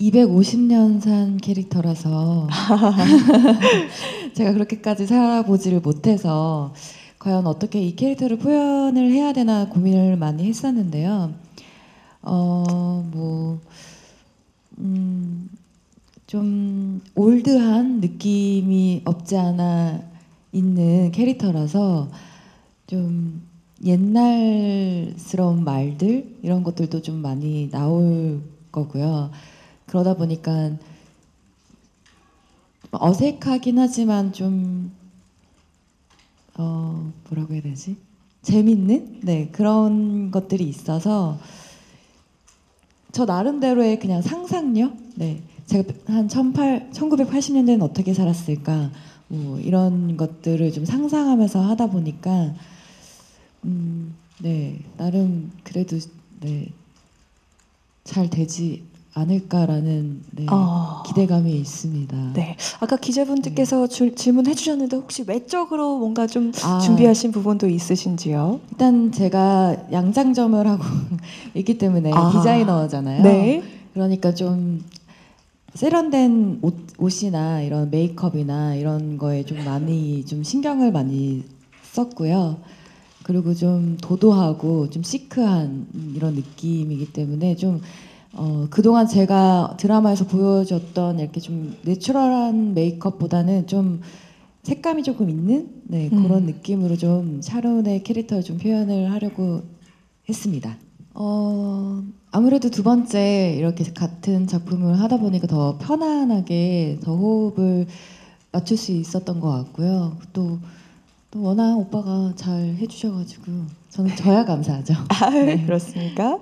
250년 산 캐릭터라서 제가 그렇게까지 살아보지를 못해서 과연 어떻게 이 캐릭터를 표현을 해야 되나 고민을 많이 했었는데요. 어, 뭐, 음, 좀 올드한 느낌이 없지 않아 있는 캐릭터라서 좀 옛날스러운 말들 이런 것들도 좀 많이 나올 거고요. 그러다 보니까 어색하긴 하지만 좀 어, 뭐라고 해야 되지? 재밌는? 네 그런 것들이 있어서 저 나름대로의 그냥 상상력? 네 제가 한 18, 1980년대는 어떻게 살았을까? 뭐 이런 것들을 좀 상상하면서 하다 보니까 음, 네 나름 그래도 네 잘 되지 않을까라는 네, 어. 기대감이 있습니다. 네. 아까 기자분들께서 주- 질문해 주셨는데 혹시 외적으로 뭔가 좀 아. 준비하신 부분도 있으신지요? 일단 제가 양장점을 하고 있기 때문에 아. 디자이너잖아요. 네. 그러니까 좀 세련된 옷, 옷이나 이런 메이크업이나 이런 거에 좀 많이 좀 신경을 많이 썼고요. 그리고 좀 도도하고 좀 시크한 이런 느낌이기 때문에 좀 어, 그동안 제가 드라마에서 보여줬던 이렇게 좀 내추럴한 메이크업보다는 좀 색감이 조금 있는 네, 음. 그런 느낌으로 좀 샤론의 캐릭터를 좀 표현을 하려고 했습니다. 어, 아무래도 두 번째 이렇게 같은 작품을 하다 보니까 더 편안하게 더 호흡을 맞출 수 있었던 것 같고요. 또, 또 워낙 오빠가 잘 해주셔가지고 저는 저야 감사하죠. 아, 네. 그렇습니까?